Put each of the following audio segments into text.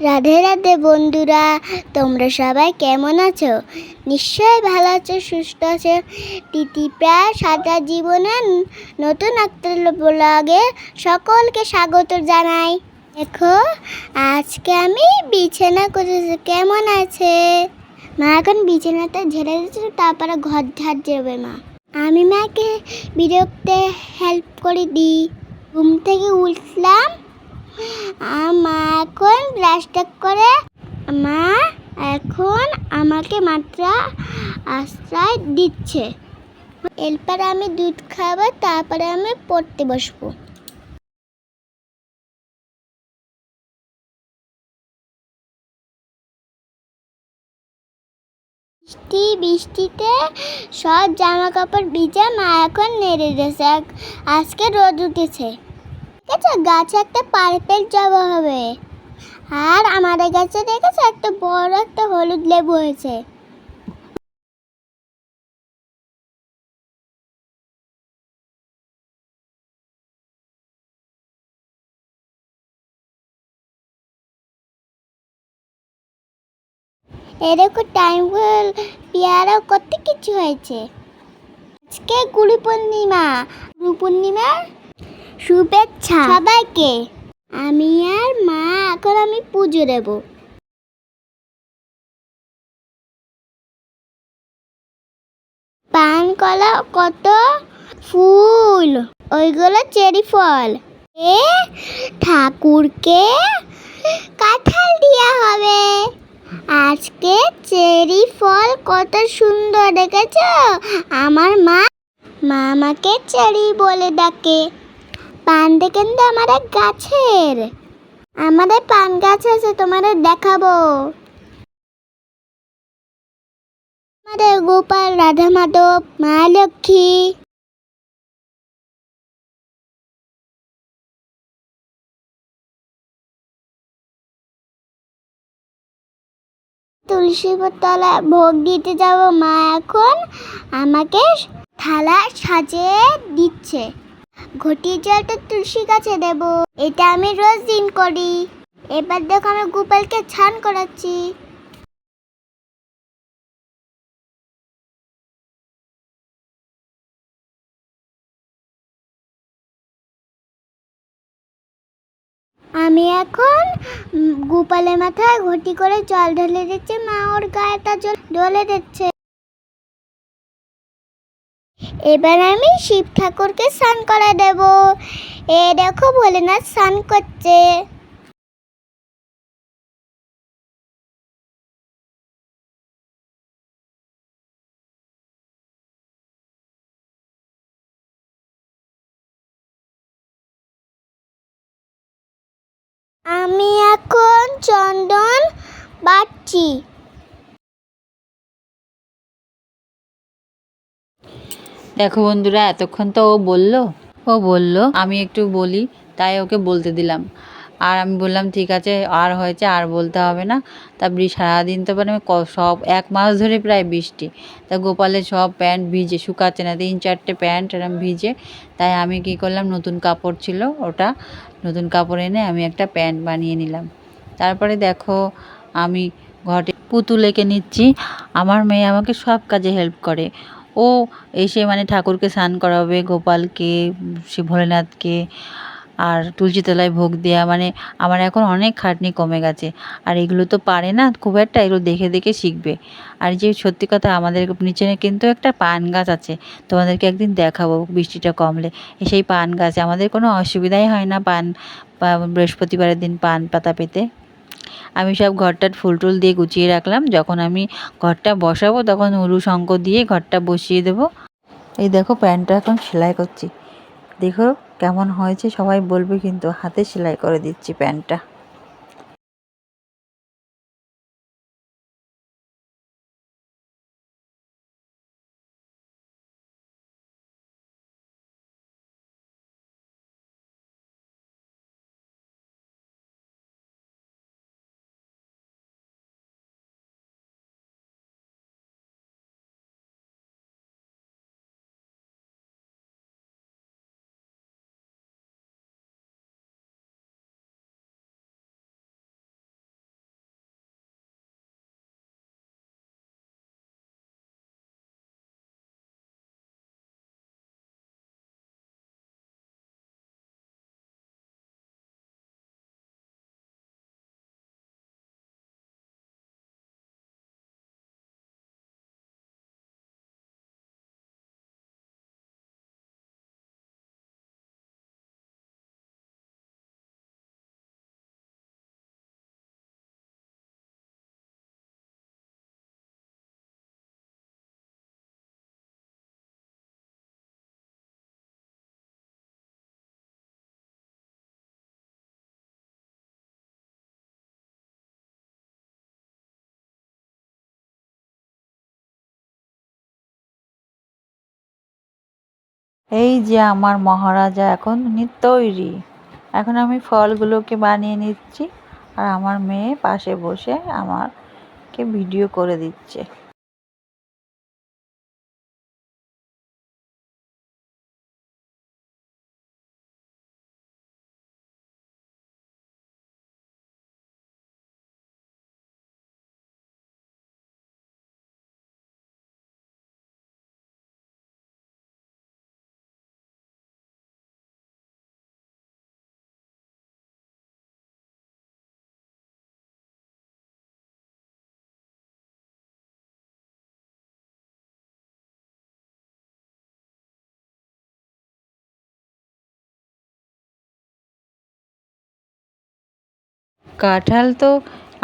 রাধে রাধে বন্ধুরা, তোমরা সবাই কেমন আছো? নিশ্চয়ই ভালো আছো, সুস্থ আছো। প্রায় সাদা জীবনের নতুন একটা ব্লগে সকলকে স্বাগত জানাই। দেখো, আজকে আমি বিছানা করেছি, কেমন আছে? মা এখন বিছানাটা ঝেড়ে দিচ্ছে তারপরে ঘর ঝাড় যাবে মা। আমি মাকে বিরক্তে হেল্প করে দিই। ঘুম থেকে উঠলাম মা এখন ব্রাশটা করে মা এখন আমাকে মাত্র আশ্রয় দিচ্ছে। এরপর আমি দুধ খাব, তারপরে আমি পড়তে বসবো। বৃষ্টি, বৃষ্টিতে সব জামা কাপড় ভিজে মা এখন নেড়ে দিয়েছে। আজকে রোদ উঠেছে। আছে গাছে একটা পার্পেল জবা হবে। আর আমাদের গাছে দেখেছ, একটা বড় একটা হলুদ লেবু হয়েছে। এরকম টাইম পেয়ারা কত কিছু হয়েছে। আজকে গুরু পূর্ণিমা গুরু পূর্ণিমার শুভেচ্ছা। সবাইকে। আমি আর মা এখন আমি পুজো দেব। পান কলা কত? ফুল। ওইগুলো চেরি ফল। এ ঠাকুরকে কাঁঠাল দেওয়া হবে। আজকে চেরি ফল কত সুন্দর দেখেছ? আমার মা মা আমাকে চেরি বলে ডাকে। পান দেখেন তো আমার এক গাছের। আমাদের পান গাছ আছে, তোমাদের দেখাবো। আমাদের গোপাল, রাধা মাধব, মা লক্ষ্মী। তুলসী তলা ভোগ দিতে যাব মা এখন। আমাকে থালা সাজিয়ে দিচ্ছে। ঘটি জলটা তুলসী গাছে দেব। এটা আমি রোজ দিন করি। এবার দেখো আমি গোপালকে ছান করাচ্ছি। আমি এখন গোপালের মাথায় ঘটি করে জল ঢেলে দিচ্ছে। মা ওর গায়েটা জল ঢলে দিচ্ছে। এবার আমি শিব ঠাকুরকে স্নান করা দেব। এ দেখো ভোলেনাথ স্নান করছে। আমি এখন চন্দন বাটছি। দেখো বন্ধুরা, এতক্ষণ তো ও বলল। ও বলল, আমি একটু বলি, তাই ওকে বলতে দিলাম। আর আমি বললাম, ঠিক আছে, আর হয়েছে, আর বলতে হবে না। তা সারাদিন তো মানে সব, এক মাস ধরে প্রায় বৃষ্টি। তা গোপালের সব প্যান্ট ভিজে, শুকাচ্ছে না, তিন চারটে প্যান্ট এরম ভিজে। তাই আমি কি করলাম, নতুন কাপড় ছিল ওটা, নতুন কাপড় এনে আমি একটা প্যান্ট বানিয়ে নিলাম। তারপরে দেখো, আমি ঘটে পুতুল এঁকে নিচ্ছি। আমার মেয়ে আমাকে সব কাজে হেল্প করে। ও এসে মানে ঠাকুরকে স্নান করাবে, গোপালকে, শিব ভোলেনাথকে আর তুলসী তলায় ভোগ দেওয়া মানে আমার এখন অনেক খাটনি কমে গেছে। আর এগুলো তো পারে না, খুব একটা এগুলো দেখে দেখে শিখবে। আর যে সত্যি কথা, আমাদের নিচে কিন্তু একটা পান গাছ আছে, তোমাদেরকে একদিন দেখাবো বৃষ্টিটা কমলে। সেই পান গাছে, আমাদের কোনো অসুবিধাই হয় না পান বৃহস্পতিবারের দিন পান পাতা পেতে। আমি সব ঘরটার ফুল টুল দিয়ে গুছিয়ে রাখলাম। যখন আমি ঘরটা বসাবো, তখন উলু শঙ্কর দিয়ে ঘরটা বসিয়ে দেবো। এই দেখো, প্যান্টটা এখন সেলাই করছি। দেখো কেমন হয়েছে, সবাই বলবে কিন্তু হাতে সেলাই করে দিচ্ছি প্যান্টটা। এই যে আমার মহারাজা এখন তৈরি। এখন আমি ফলগুলোকে বানিয়ে নিচ্ছি আর আমার মেয়ে পাশে বসে আমারকে ভিডিও করে দিচ্ছে। কাঁঠাল তো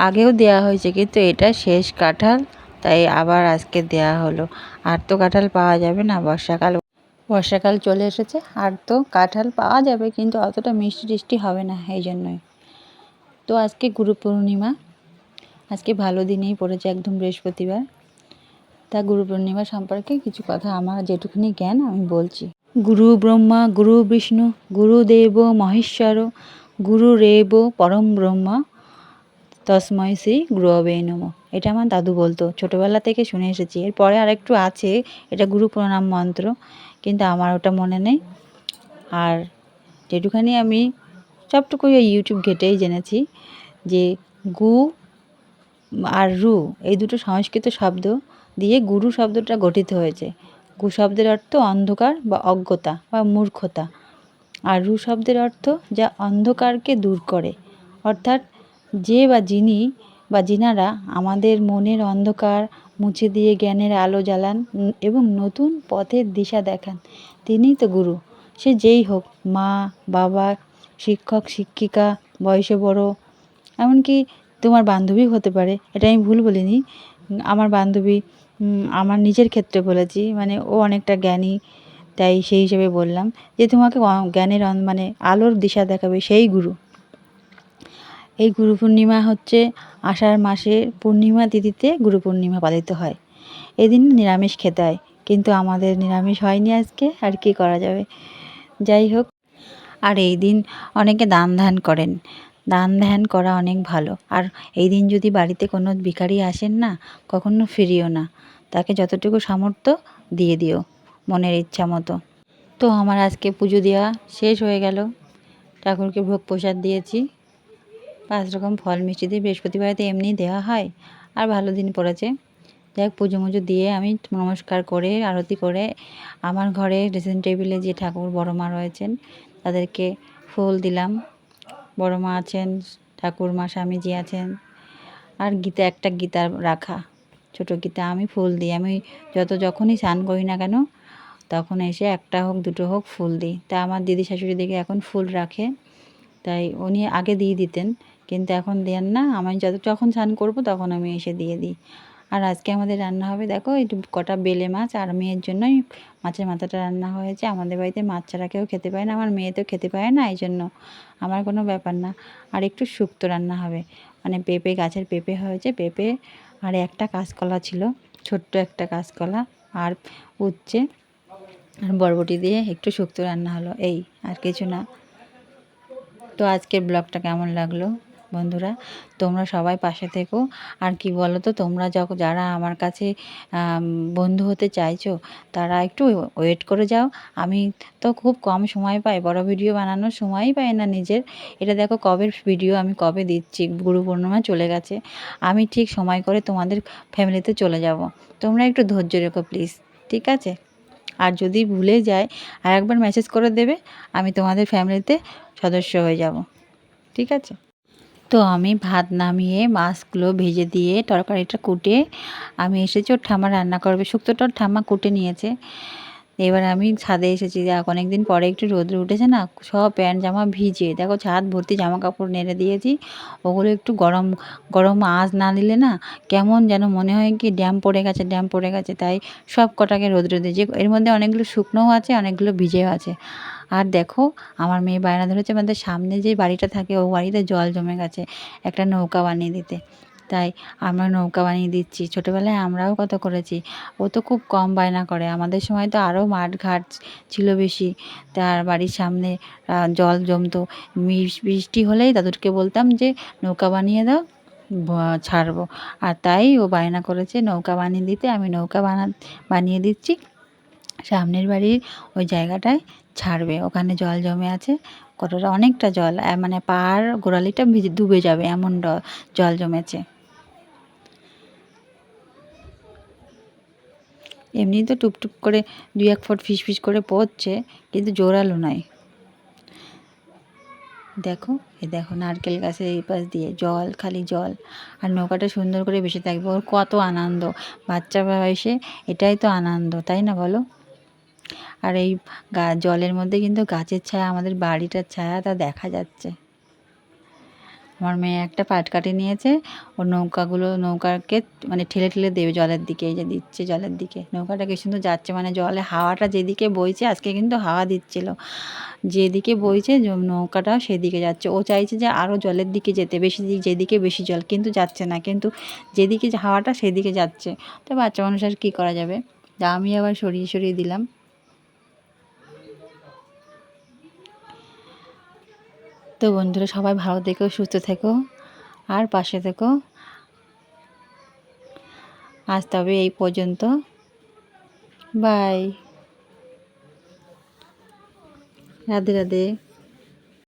আগেও দেয়া হয়েছে, কিন্তু এটা শেষ কাঁঠাল, তাই আবার আজকে দেয়া হলো। আর তো কাঁঠাল পাওয়া যাবে না, বর্ষাকাল। বর্ষাকাল চলে এসেছে, আর তো কাঁঠাল পাওয়া যাবে, কিন্তু অতটা মিষ্টি টিষ্টি হবে না, এই জন্যই। তো আজকে গুরু পূর্ণিমা, আজকে ভালো দিনেই পড়েছে একদম বৃহস্পতিবার। তা গুরু পূর্ণিমা সম্পর্কে কিছু কথা আমার, যেটুকুনি জ্ঞান আমি বলছি। গুরু ব্রহ্মা, গুরু বিষ্ণু গুরুদেব মহেশ্বর গুরু রেব পরম ব্রহ্মা তসময় শ্রী গুরবে নম এটা আমার দাদু বলতো, ছোটোবেলা থেকে শুনে এসেছি। এরপরে আর একটু আছে, এটা গুরু প্রণাম মন্ত্র কিন্তু আমার ওটা মনে নেই। আর যেটুখানি আমি সবটুকু ওই ইউটিউব ঘেটেই জেনেছি যে গু আর রু, এই দুটো সংস্কৃত শব্দ দিয়ে গুরু শব্দটা গঠিত হয়েছে। গু শব্দের অর্থ অন্ধকার বা অজ্ঞতা বা মূর্খতা। আর রু শব্দের অর্থ যা অন্ধকারকে দূর করে। অর্থাৎ যে বা যিনি বা যিনারা আমাদের মনের অন্ধকার, মুছে দিয়ে জ্ঞানের আলো জ্বালান এবং নতুন পথের দিশা দেখান তিনিই তো গুরু। সে যেই হোক, মা, বাবা, শিক্ষক, শিক্ষিকা, বয়সে বড়, এমনকি তোমার বান্ধবী হতে পারে। এটা আমি ভুল বলিনি। আমার বান্ধবী আমার নিজের ক্ষেত্রে বলেছি মানে ও অনেকটা জ্ঞানী তাই সেই হিসেবে বললাম যে তোমাকে জ্ঞানের মানে আলোর দিশা দেখাবে সেই গুরু। এই গুরু পূর্ণিমা হচ্ছে আষাঢ় মাসের পূর্ণিমা তিথিতে গুরু পূর্ণিমা পালিত হয়। এদিন নিরামিষ খেতে হয়, কিন্তু আমাদের নিরামিষ হয়নি আজকে, আর কি করা যাবে? যাই হোক, আর এই দিন অনেকে দান ধ্যান করেন। দান ধ্যান করা অনেক ভালো। আর এই দিন যদি বাড়িতে কোনো ভিখারি আসেন না, কখনো ফিরিও না। তাকে যতটুকু সামর্থ্য দিয়ে দিও। মনের ইচ্ছা মতো। তো আমার আজকে পুজো দেওয়া শেষ হয়ে গেল। ঠাকুরকে ভোগ প্রসাদ দিয়েছি। পাঁচ রকম ফল মিষ্টি দিয়ে বৃহস্পতিবারেতে এমনি দেওয়া হয়। আর ভালো দিন পড়েছে। যাই হোক পুজো মুজো দিয়ে আমি নমস্কার করে, আরতি করে আমার ঘরে ড্রেসিং টেবিলে যে ঠাকুর বড় মা রয়েছেন, তাদেরকে ফুল দিলাম। বড় মা আছেন, ঠাকুর মা স্বামীজি আছেন, আর গীতা, একটা গীতা রাখা। ছোট গীতা আমি ফুল দিই। আমি যত যখনই স্নান করি না কেন তখন এসে একটা হোক, দুটো হোক ফুল দিই। তা আমার দিদি শাশুড়ি দিকে এখন ফুল রাখে। তাই উনি আগে দিয়ে দিতেন, কিন্তু এখন দেন না। আমি যত, যখন স্নান করব তখন আমি এসে দিয়ে দিই। আর আজকে আমাদের রান্না হবে, দেখো একটু কটা বেলে মাছ, আর মেয়ের জন্যই মাছের মাথাটা রান্না হয়েছে। আমাদের বাড়িতে মাছ ছাড়া কেউ খেতে পায় না, আমার মেয়ে তো খেতে পায় না এই জন্য আমার কোনো ব্যাপার না। আর একটু শুক্তো রান্না হবে মানে পেঁপে, গাছের পেঁপে হয়েছে, পেঁপে আর একটা কাঁচকলা ছিল, ছোট্ট একটা কাঁচকলা, আর উচ্ছে। আর বরবটি দিয়ে একটু শুক্তো রান্না হলো। এই, আর কিছু না। তো আজকের ব্লগটা কেমন লাগল বন্ধুরা? তোমরা সবাই পাশে থেকো। আর কি বলো তো তোমরা যখন যারা আমার কাছে বন্ধু হতে চাইছো, তারা একটু ওয়েট করে যাও। আমি তো খুব কম সময় পাই, বড় ভিডিও বানানোর সময়ই পাই না নিজের। এটা দেখো কবের ভিডিও, আমি কবে দিচ্ছি? গুরু পূর্ণিমা চলে গেছে। আমি ঠিক সময় করে তোমাদের ফ্যামিলিতে চলে যাব। তোমরা একটু ধৈর্য রেখো প্লিজ, ঠিক আছে? আর যদি ভুলে যায় আর একবার মেসেজ করে দেবে, আমি তোমাদের ফ্যামিলিতে সদস্য হয়ে যাব। ঠিক আছে? তো আমি ভাত নামিয়ে মাছগুলো ভেজে দিয়ে তরকারিটা কুটে, আমি এসেছি, ওর ঠামা রান্না করবে। শুক্তোটা ঠাম্মা কুটে নিয়েছে। এবার আমি ছাদে এসেছি। দেখ, অনেকদিন পরে একটু রোদ্রে উঠেছে না, সব প্যান্ট জামা ভিজে দেখো ছাদ ভর্তি জামা কাপড় নেড়ে দিয়েছি। ওগুলো একটু গরম গরম আঁচ না দিলে না কেমন যেন মনে হয় কি ড্যাম পড়ে গেছে, ড্যাম পড়ে গেছে। তাই সব কটাকে রোদ্রে দিয়েছি। এর মধ্যে অনেকগুলো শুকনোও আছে, অনেকগুলো ভিজেও আছে। আর দেখো, আমার মেয়ে বায়না ধরেছে আমাদের সামনে যে বাড়িটা থাকে, ও বাড়িতে জল জমে গেছে, একটা নৌকা বানিয়ে দিতে। তাই আমরা নৌকা বানিয়ে দিচ্ছি। ছোটোবেলায় আমরাও কত করেছি। ও তো খুব কম বায়না করে। আমাদের সময় তো আরও মাঠ ঘাট ছিল বেশি। তার বাড়ির সামনে জল জমতো। বৃষ্টি হলেই দাদুরকে বলতাম যে, নৌকা বানিয়ে দাও ছাড়বো। আর তাই ও বায়না করেছে নৌকা বানিয়ে দিতে। আমি নৌকা বানা, বানিয়ে দিচ্ছি। সামনের বাড়ির ওই জায়গাটায় ছাড়বে। ওখানে জল জমে আছে। কতটা, অনেকটা জল। মানে পাহাড় গোড়ালিটা ভিজে, ডুবে যাবে এমন জল জমেছে। এমনি তো টুপটুপ করে দুই এক ফুট ফিস ফিস করে পড়ছে, কিন্তু জোরালো নয়। দেখো, এ দেখো নারকেল গাছের এই পাশ দিয়ে জল, খালি জল। আর নৌকাটা সুন্দর করে ভেসে থাকবে, ওর কত আনন্দ। বাচ্চা বয়সে এটাই তো আনন্দ, তাই না বলো? আর এই গা, জলের মধ্যে কিন্তু গাছের ছায়া, আমাদের বাড়িটার ছায়া তা দেখা যাচ্ছে। আমার মেয়ে একটা পাটকাঠি নিয়েছে ও নৌকাগুলো নৌকাকে মানে ঠেলে ঠেলে দেবে জলের দিকে, এই যে দিচ্ছে জলের দিকে। নৌকাটা কি সুন্দর যাচ্ছে মানে জলে হাওয়াটা যেদিকে বইছে, আজকে কিন্তু হাওয়া দিচ্ছিল। যেদিকে বইছে নৌকাটা সেদিকে যাচ্ছে। ও চাইছে যে আরও জলের দিকে যেতে, বেশি দিক যেদিকে বেশি জল, কিন্তু যাচ্ছে না। কিন্তু যেদিকে হাওয়াটা সেদিকে যাচ্ছে। তো বাচ্চা মানুষ আর কী করা যাবে? আমি আবার সরিয়ে সরিয়ে দিলাম। তো বন্ধুরা, সবাই ভালো থেকো, সুস্থ থেকো, আর পাশে থেকো। আজ তবে এই পর্যন্ত। বাই রাধে রাধে।